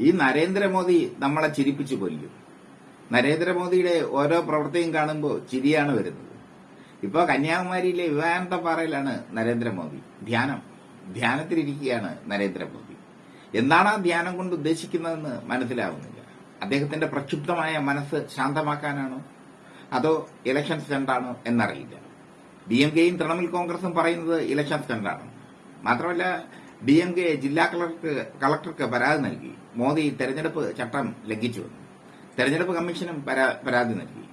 ഈ നരേന്ദ്രമോദി നമ്മളെ ചിരിപ്പിച്ചു കൊല്ലും നരേന്ദ്രമോദിയുടെ ഓരോ പ്രവൃത്തിയും കാണുമ്പോൾ ചിരിയാണ് വരുന്നത്. ഇപ്പോൾ കന്യാകുമാരിയിലെ വിവേകാനന്ദ പാറയിലാണ് നരേന്ദ്രമോദി. ധ്യാനം. ധ്യാനത്തിലിരിക്കുകയാണ് നരേന്ദ്രമോദി. എന്താണ് ആ ധ്യാനം കൊണ്ട് ഉദ്ദേശിക്കുന്നതെന്ന് മനസ്സിലാവുന്നില്ല. അദ്ദേഹത്തിന്റെ പ്രക്ഷുബ്ധമായ മനസ്സ് ശാന്തമാക്കാനാണോ? അതോ ഇലക്ഷൻ സ്റ്റണ്ടാണോ എന്നറിയില്ല. ഡി എം കെയും തൃണമൂൽ കോൺഗ്രസും പറയുന്നത് ഇലക്ഷൻ സ്റ്റണ്ടാണ്. മാത്രമല്ല ഡി എം കെ ജില്ലാ കളക്ടർക്ക് കളക്ടർക്ക് പരാതി നൽകി. മോദി തെരഞ്ഞെടുപ്പ് ചട്ടം ലംഘിച്ചുവെന്ന് തെരഞ്ഞെടുപ്പ് കമ്മീഷനും പരാ- പരാതി നൽകി.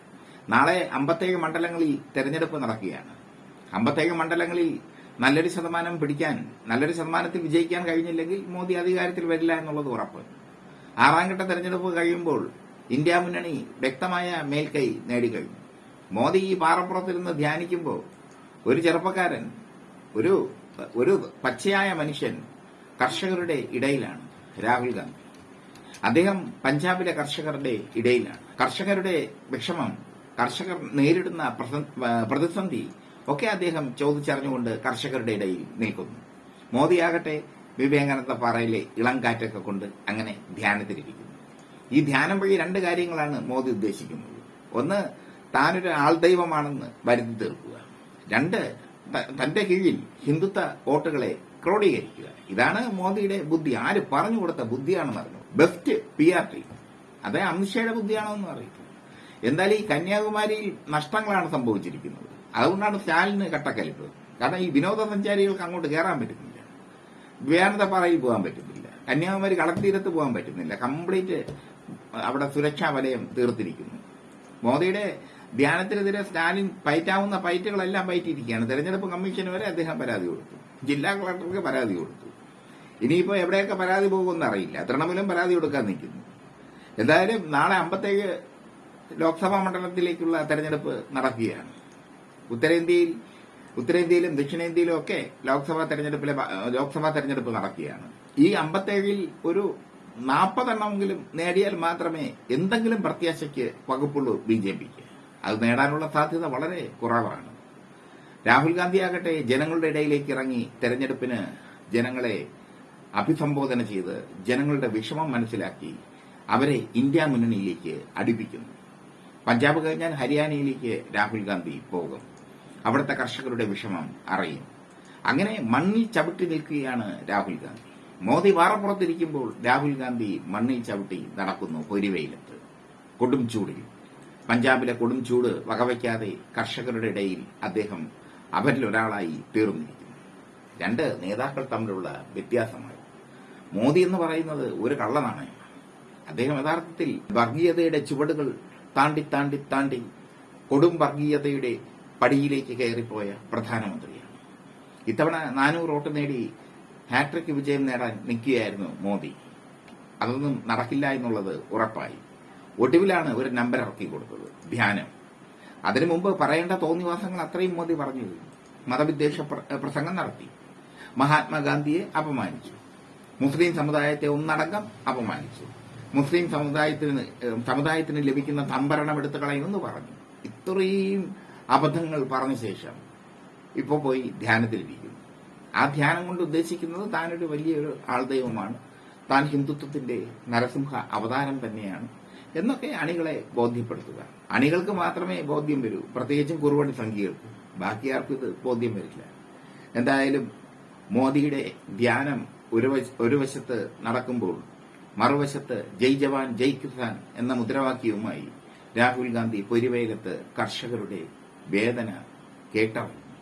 നാളെ അമ്പത്തേഴ് മണ്ഡലങ്ങളിൽ തെരഞ്ഞെടുപ്പ് നടക്കുകയാണ്. അമ്പത്തേഴ് മണ്ഡലങ്ങളിൽ നല്ലൊരു ശതമാനം പിടിക്കാൻ നല്ലൊരു ശതമാനത്തിൽ വിജയിക്കാൻ കഴിഞ്ഞില്ലെങ്കിൽ മോദി അധികാരത്തിൽ വരില്ല എന്നുള്ളത് ഉറപ്പ്. ആറാം ഘട്ട തെരഞ്ഞെടുപ്പ് കഴിയുമ്പോൾ ഇന്ത്യ മുന്നണി വ്യക്തമായ മേൽക്കൈ നേടിക്കഴിഞ്ഞു. മോദി ഈ പാറപ്പുറത്തിരുന്ന് ധ്യാനിക്കുമ്പോൾ ഒരു ചെറുപ്പക്കാരൻ ഒരു ഒരു പച്ചയായ മനുഷ്യൻ കർഷകരുടെ ഇടയിലാണ് രാഹുൽ ഗാന്ധി. അദ്ദേഹം പഞ്ചാബിലെ കർഷകരുടെ ഇടയിലാണ്. കർഷകരുടെ വിഷമം കർഷകർ നേരിടുന്ന പ്രതിസന്ധി ഒക്കെ അദ്ദേഹം ചോദിച്ചറിഞ്ഞുകൊണ്ട് കർഷകരുടെ ഇടയിൽ നിൽക്കുന്നു. മോദിയാകട്ടെ വിവേകാനന്ദ പാറയിലെ ഇളം കാറ്റൊക്കെ കൊണ്ട് അങ്ങനെ ധ്യാനത്തിലിരിക്കുന്നു. ഈ ധ്യാനം വഴി രണ്ട് കാര്യങ്ങളാണ് മോദി ഉദ്ദേശിക്കുന്നത്. ഒന്ന് താനൊരു ആൾദൈവമാണെന്ന് വരുത്തി തീർക്കുക. രണ്ട് തന്റെ കീഴിൽ ഹിന്ദുത്വ വോട്ടുകളെ ക്രോഡീകരിക്കുക. ഇതാണ് മോദിയുടെ ബുദ്ധി. ആര് പറഞ്ഞു കൊടുത്ത ബുദ്ധിയാണെന്ന് അറിഞ്ഞു? ബെസ്റ്റ് പി ആർ ടി അതേ അമിത്ഷയുടെ ബുദ്ധിയാണോ എന്ന് അറിയില്ല എന്തായാലും ഈ കന്യാകുമാരിയിൽ നഷ്ടങ്ങളാണ് സംഭവിച്ചിരിക്കുന്നത്. അതുകൊണ്ടാണ് സ്റ്റാലിന് കട്ടക്കലിപ്പ് കാരണം ഈ വിനോദസഞ്ചാരികൾക്ക് അങ്ങോട്ട് കയറാൻ പറ്റുന്നില്ല. വിവേകാനന്ദപ്പാറയിൽ പോകാൻ പറ്റുന്നില്ല. കന്യാകുമാരി കടൽത്തീരത്ത് പോകാൻ പറ്റുന്നില്ല. കംപ്ലീറ്റ് അവിടെ സുരക്ഷാ വലയം തീർത്തിരിക്കുന്നു. മോദിയുടെ ധ്യാനത്തിനെതിരെ സ്റ്റാലിൻ പയറ്റാവുന്ന പയറ്റുകളെല്ലാം പയറ്റിയിരിക്കുകയാണ് തെരഞ്ഞെടുപ്പ് കമ്മീഷൻ വരെ അദ്ദേഹം പരാതി കൊടുത്തു. ജില്ലാ കളക്ടർക്ക് പരാതി കൊടുത്തു. ഇനിയിപ്പോ എവിടെയൊക്കെ പരാതി പോകുമെന്ന് അറിയില്ല. തൃണമൂലം പരാതി കൊടുക്കാൻ നിൽക്കുന്നു. എന്തായാലും നാളെ അമ്പത്തേഴ് ലോക്സഭാ മണ്ഡലത്തിലേക്കുള്ള തെരഞ്ഞെടുപ്പ് നടക്കുകയാണ്. ഉത്തരേന്ത്യയിൽ ഉത്തരേന്ത്യയിലും ദക്ഷിണേന്ത്യയിലും ഒക്കെ ലോക്സഭാ തെരഞ്ഞെടുപ്പിലെ ലോക്സഭാ തെരഞ്ഞെടുപ്പ് നടക്കുകയാണ്. ഈ അമ്പത്തേഴിൽ ഒരു നാൽപ്പതെണ്ണമെങ്കിലും നേടിയാൽ മാത്രമേ എന്തെങ്കിലും പ്രത്യാശയ്ക്ക് വകുപ്പുള്ളൂ ബി ജെ പിക്ക്. അത് നേടാനുള്ള സാധ്യത വളരെ കുറവാണ്. രാഹുൽ ഗാന്ധി ആകട്ടെ ജനങ്ങളുടെ ഇടയിലേക്ക് ഇറങ്ങി തെരഞ്ഞെടുപ്പിന് ജനങ്ങളെ അഭിസംബോധന ചെയ്ത് ജനങ്ങളുടെ വിഷമം മനസ്സിലാക്കി അവരെ ഇന്ത്യ മുന്നണിയിലേക്ക് അടുപ്പിക്കുന്നു. പഞ്ചാബ് കഴിഞ്ഞാൽ ഹരിയാനയിലേക്ക് രാഹുൽ ഗാന്ധി പോകും. അവിടുത്തെ കർഷകരുടെ വിഷമം അറിയും. അങ്ങനെ മണ്ണിൽ ചവിട്ടി നിൽക്കുകയാണ് രാഹുൽ ഗാന്ധി. മോദി വാറപ്പുറത്തിരിക്കുമ്പോൾ രാഹുൽ ഗാന്ധി മണ്ണിൽ ചവിട്ടി നടക്കുന്നു പൊരിവെയിലത്ത്. കൊടും ചൂടിൽ. പഞ്ചാബിലെ കൊടും ചൂട് വകവയ്ക്കാതെ കർഷകരുടെ ഇടയിൽ അദ്ദേഹം അവരിൽ ഒരാളായി തീർന്നിരിക്കുന്നു. രണ്ട് നേതാക്കൾ തമ്മിലുള്ള വ്യത്യാസമാണ് മോദി എന്ന് പറയുന്നത് ഒരു കള്ളനാണ്. അദ്ദേഹം യഥാർത്ഥത്തിൽ വർഗീയതയുടെ ചുവടുകൾ താണ്ടി താണ്ടി താണ്ടി കൊടും വർഗീയതയുടെ പടിയിലേക്ക് കയറിപ്പോയ പ്രധാനമന്ത്രിയാണ്. ഇത്തവണ നാനൂറ് വോട്ട് നേടി ഹാട്രിക് വിജയം നേടാൻ നിൽക്കുകയായിരുന്നു മോദി. അതൊന്നും നടക്കില്ല എന്നുള്ളത് ഉറപ്പായി. ഒടുവിലാണ് ഒരു നമ്പർ ഇറക്കി കൊടുത്തത്. ധ്യാനം. അതിനു മുമ്പ് പറയേണ്ട തോന്നിവാസങ്ങൾ അത്രയും മോദി പറഞ്ഞു. മതവിദ്വേഷ പ്രസംഗം നടത്തി. മഹാത്മാഗാന്ധിയെ അപമാനിച്ചു. മുസ്ലിം സമുദായത്തെ ഒന്നടങ്കം അപമാനിച്ചു. മുസ്ലിം സമുദായത്തിന് സമുദായത്തിന് ലഭിക്കുന്ന സംഭരണം എടുത്തു കളയുമെന്ന് പറഞ്ഞു. ഇത്രയും അബദ്ധങ്ങൾ പറഞ്ഞ ശേഷം ഇപ്പോൾ പോയി ധ്യാനത്തിലിരിക്കുന്നു ആ ധ്യാനം കൊണ്ട് ഉദ്ദേശിക്കുന്നത് താനൊരു വലിയൊരു ആൾദൈവമാണ്. താൻ ഹിന്ദുത്വത്തിന്റെ നരസിംഹ അവതാരം തന്നെയാണ്. എന്നൊക്കെ അണികളെ ബോധ്യപ്പെടുത്തുക. അണികൾക്ക് മാത്രമേ ബോധ്യം വരൂ. പ്രത്യേകിച്ചും കുറുവടി സംഖ്യകൾക്ക് ബാക്കി ആർക്കും ഇത് ബോധ്യം വരില്ല. എന്തായാലും മോദിയുടെ ധ്യാനം ഒരു വശ- ഒരു വശത്ത് നടക്കുമ്പോൾ മറുവശത്ത് ജയ് ജവാൻ ജയ് കിസാൻ എന്ന മുദ്രാവാക്യവുമായി രാഹുൽ ഗാന്ധി പൊരിവെയിലത്ത് കർഷകരുടെ വേദന കേട്ടറിഞ്ഞു.